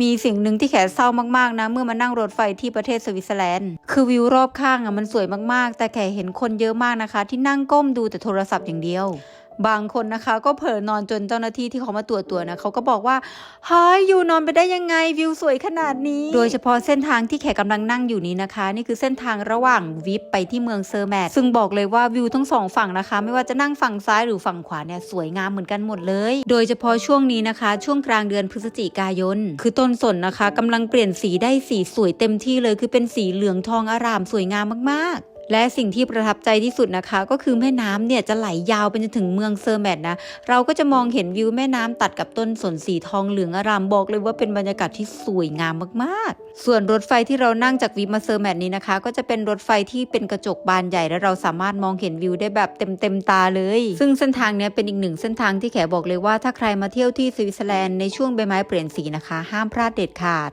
มีสิ่งหนึ่งที่แขเศร้ามากๆนะ เมื่อมานั่งรถไฟที่ประเทศสวิตเซอร์แลนด์ คือวิวรอบข้างอะมันสวยมากๆ แต่แขเห็นคนเยอะมากนะคะ ที่นั่งก้มดูแต่โทรศัพท์อย่างเดียว บางคนนะคะ ก็เผลอนอนจนเจ้าหน้าที่ที่เขามาตรวจตัวนะเขาก็บอกว่าเฮ้ยอยู่นอนไปได้ยังไงวิวสวยขนาดนี้ โดยเฉพาะเส้นทางที่แขกกำลังนั่งอยู่นี้นะคะ นี่คือเส้นทางระหว่างวิปไปที่เมืองเซอร์แมทซึ่งบอกเลยว่าวิวทั้งสองฝั่งนะคะ ไม่ว่าจะนั่งฝั่งซ้ายหรือฝั่งขวาเนี่ยสวยงามเหมือนกันหมดเลย โดยเฉพาะช่วงนี้นะคะ ช่วงกลางเดือนพฤศจิกายน คือต้นสนนะคะกำลังเปลี่ยนสีได้สีสวยเต็มที่เลย คือเป็นสีเหลืองทองอารามสวยงามมากๆ และสิ่งที่ประทับใจที่สุดนะคะ ก็คือแม่น้ำเนี่ยจะไหลยาวไปจนถึงเมืองเซอร์แมทนะ เราก็จะมองเห็นวิวแม่น้ำตัดกับต้นสนสีทองเหลืองอารามบอกเลยว่าเป็นบรรยากาศที่สวยงามมากๆ ส่วนรถไฟที่เรานั่งจากวิมาเซอร์แมทนี้นะคะ ก็จะเป็นรถไฟที่เป็นกระจกบานใหญ่และเราสามารถมองเห็นวิวได้แบบเต็มเต็มๆตาเลย ซึ่งเส้นทางเนี้ยเป็นอีกหนึ่งเส้นทางที่แขบอกเลยว่าถ้าใครมาเที่ยวที่สวิตเซอร์แลนด์ในช่วงใบไม้เปลี่ยนสีนะคะ ห้ามพลาดเด็ดขาด